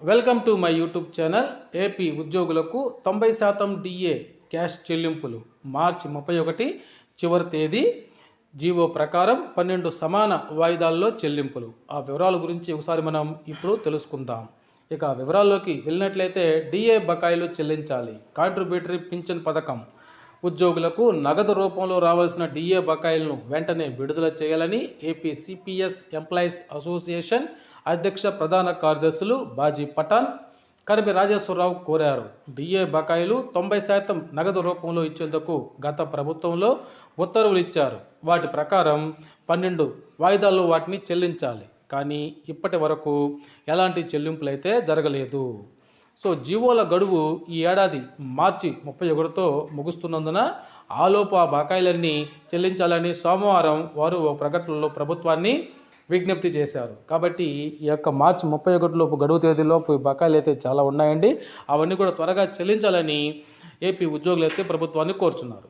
Welcome to my YouTube channel AP ఉద్యోగులకు తొంభై శాతం డిఏ క్యాష్ చెల్లింపులు. మార్చి ముప్పై ఒకటి చివరి తేదీ జీవో ప్రకారం పన్నెండు సమాన వాయిదాల్లో చెల్లింపులు. ఆ వివరాల గురించి ఒకసారి మనం ఇప్పుడు తెలుసుకుందాం. ఇక వివరాల్లోకి వెళ్ళినట్లయితే డిఏ బకాయిలు చెల్లించాలి. కాంట్రిబ్యూటరీ పింఛన్ పథకం. ఉద్యోగులకు నగదు రూపంలో రావాల్సిన డిఏ బకాయిలను వెంటనే విడుదల చేయాలని ఏపీ సిపిఎస్ ఎంప్లాయీస్ అసోసియేషన్ అధ్యక్ష ప్రధాన కార్యదర్శులు బాజీ పఠాన్ కరిమి రాజేశ్వరరావు కోరారు. డిఏ బకాయిలు తొంభై శాతం నగదు రూపంలో ఇచ్చేందుకు గత ప్రభుత్వంలో ఉత్తర్వులు ఇచ్చారు. వాటి ప్రకారం పన్నెండు వాయిదాల్లో వాటిని చెల్లించాలి. కానీ ఇప్పటి వరకు ఎలాంటి చెల్లింపులు అయితే జరగలేదు. సో జీవోల గడువు ఈ ఏడాది మార్చి ముప్పై ఒకటితో ముగుస్తున్నందున ఆలోపు ఆ బకాయిలన్నీ చెల్లించాలని సోమవారం వారు ఓ ప్రకటనలో ప్రభుత్వాన్ని విజ్ఞప్తి చేశారు. కాబట్టి ఈ యొక్క మార్చి ముప్పై ఒకటిలోపు గడువు తేదీలోపు బకాయిలు అయితే చాలా ఉన్నాయండి. అవన్నీ కూడా త్వరగా చెల్లించాలని ఏపీ ఉద్యోగులు అయితే ప్రభుత్వాన్ని కోరుచున్నారు.